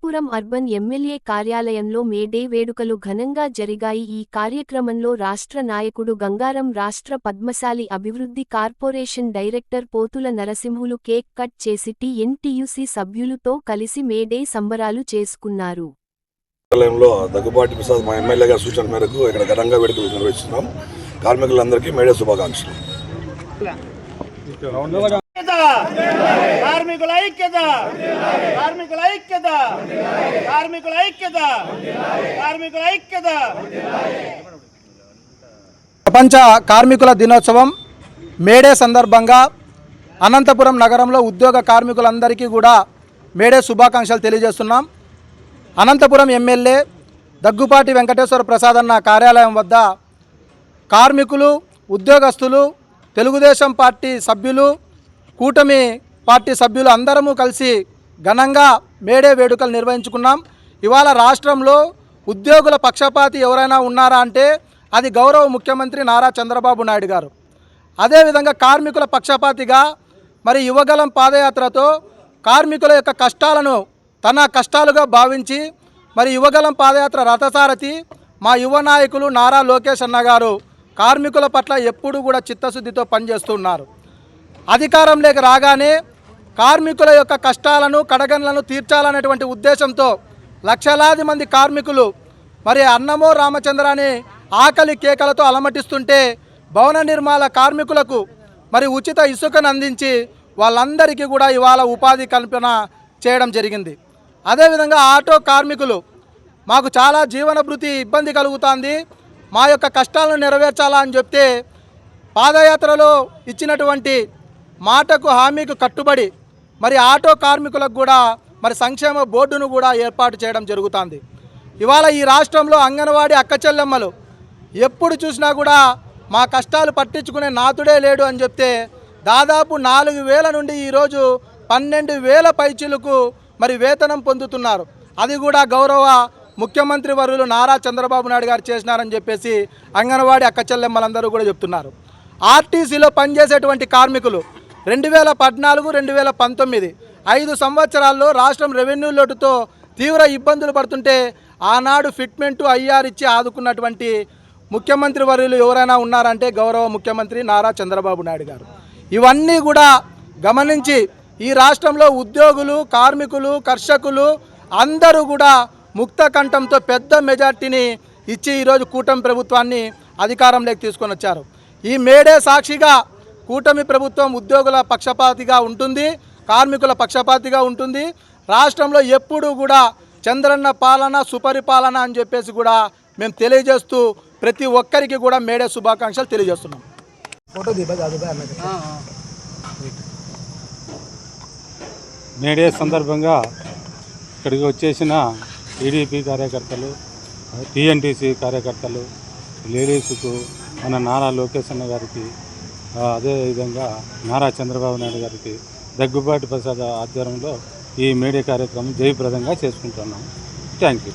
Anantapuram urban MLA కార్యాలయంలో మే day వేడుకలు ఘనంగా జరిగాయి. ఈ కార్యక్రమంలో రాష్ట్ర నాయకుడు గంగారం రాష్ట్ర పద్మశాలి అభివృద్ధి corporation director Pothula Narasimhulu cake cut చేసి టీఎన్టీయూసీ సభ్యులతో కలిసి మే డే సంబరాలు చేసుకున్నారు. కార్యాలయంలో దగ్గుబాటి ప్రసాద్ మా ఎమ్మెల్యే గారి సూచన మేరకు ఇక్కడ ఘనంగా వేడుకలు నిర్వహిస్తున్నాం. కార్మికులందరికీ మేడే శుభాకాంక్షలు. కార్మికుల ఐక్యత. కార్మికుల ఐక్యత. కార్మికుల ఐక్యత. కార్మికుల ఐక్యత. ప్రపంచ కార్మికుల దినోత్సవం మేడే సందర్భంగా అనంతపురం నగరంలో ఉద్యోగ కార్మికులందరికీ కూడా మేడే శుభాకాంక్షలు తెలియజేస్తున్నాం. అనంతపురం ఎమ్మెల్యే దగ్గుపాటి వెంకటేశ్వర ప్రసాద్ అన్న కార్యాలయం వద్ద కార్మికులు ఉద్యోగస్తులు తెలుగుదేశం పార్టీ సభ్యులు కూటమి పార్టీ సభ్యులు అందరము కలిసి ఘనంగా మేడే వేడుకలు నిర్వహించుకున్నాం. ఇవాళ రాష్ట్రంలో ఉద్యోగుల పక్షపాతి ఎవరైనా ఉన్నారా అంటే అది గౌరవ ముఖ్యమంత్రి నారా చంద్రబాబు నాయుడు గారు. అదేవిధంగా కార్మికుల పక్షపాతిగా మరి యువగలం పాదయాత్రతో కార్మికుల యొక్క కష్టాలను తన కష్టాలుగా భావించి మరి యువగలం పాదయాత్ర రథసారథి మా యువ నాయకులు నారా లోకేష్ అన్న గారు కార్మికుల పట్ల ఎప్పుడూ కూడా చిత్తశుద్ధితో పనిచేస్తున్నారు అధికారంలోకి రాగానే కార్మికుల యొక్క కష్టాలను కడగన్లను తీర్చాలనేటువంటి ఉద్దేశంతో లక్షలాది మంది కార్మికులు మరి అన్నమో రామచంద్ర అని ఆకలి కేకలతో అలమటిస్తుంటే భవన నిర్మాణ కార్మికులకు మరి ఉచిత ఇసుకను అందించి వాళ్ళందరికీ కూడా ఇవాళ ఉపాధి కల్పన చేయడం జరిగింది. అదేవిధంగా ఆటో కార్మికులు మాకు చాలా జీవనభృతి ఇబ్బంది కలుగుతుంది. మా యొక్క కష్టాలను నెరవేర్చాలా అని చెప్తే పాదయాత్రలో ఇచ్చినటువంటి మాటకు హామీకు కట్టుబడి మరి ఆటో కార్మికులకు కూడా మరి సంక్షేమ బోర్డును కూడా ఏర్పాటు చేయడం జరుగుతుంది. ఇవాళ ఈ రాష్ట్రంలో అంగన్వాడీ అక్కచెల్లెమ్మలు ఎప్పుడు చూసినా కూడా మా కష్టాలు పట్టించుకునే నాతుడే లేడు అని చెప్తే దాదాపు నాలుగు వేల నుండి ఈరోజు పన్నెండు వేల పైచీలకు మరి వేతనం పొందుతున్నారు. అది కూడా గౌరవ ముఖ్యమంత్రి వర్యులు నారా చంద్రబాబు నాయుడు గారు చేసినారని చెప్పేసి అంగన్వాడీ అక్కచెల్లెమ్మలందరూ కూడా చెప్తున్నారు. ఆర్టీసీలో పనిచేసేటువంటి కార్మికులు రెండు వేల పద్నాలుగు రెండు వేల పంతొమ్మిది. ఐదు సంవత్సరాల్లో రాష్ట్రం రెవెన్యూ లోటుతో తీవ్ర ఇబ్బందులు పడుతుంటే ఆనాడు ఫిట్మెంటు ఐఆర్ ఇచ్చి ఆదుకున్నటువంటి ముఖ్యమంత్రి వర్యులు ఎవరైనా ఉన్నారంటే గౌరవ ముఖ్యమంత్రి నారా చంద్రబాబు నాయుడు గారు. ఇవన్నీ కూడా గమనించి ఈ రాష్ట్రంలో ఉద్యోగులు కార్మికులు కర్షకులు అందరూ కూడా ముక్త కంఠంతో పెద్ద మెజార్టీని ఇచ్చి ఈరోజు కూటమి ప్రభుత్వాన్ని అధికారంలోకి తీసుకొని వచ్చారు. ఈ మేడే సాక్షిగా కూటమి ప్రభుత్వం ఉద్యోగుల పక్షపాతిగా ఉంటుంది కార్మికుల పక్షపాతిగా ఉంటుంది. రాష్ట్రంలో ఎప్పుడూ కూడా చంద్రన్న పాలన సుపరిపాలన అని చెప్పేసి కూడా మేము తెలియజేస్తూ ప్రతి ఒక్కరికి కూడా మేడే శుభాకాంక్షలు తెలియజేస్తున్నాం. ఫోటో మేడే సందర్భంగా ఇక్కడికి వచ్చేసిన టీడీపీ కార్యకర్తలు టీఎన్టీసీ కార్యకర్తలు లేడీస్కు మన నారా లోకేష్ అన్న గారికి అదేవిధంగా నారా చంద్రబాబు నాయుడు గారికి దగ్గుబాటి ప్రసాద్ ఆధ్వర్యంలో ఈ మీడియా కార్యక్రమం జయప్రదంగా చేసుకుంటున్నాం. Thank you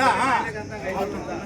的啊。好，好，好，好，好，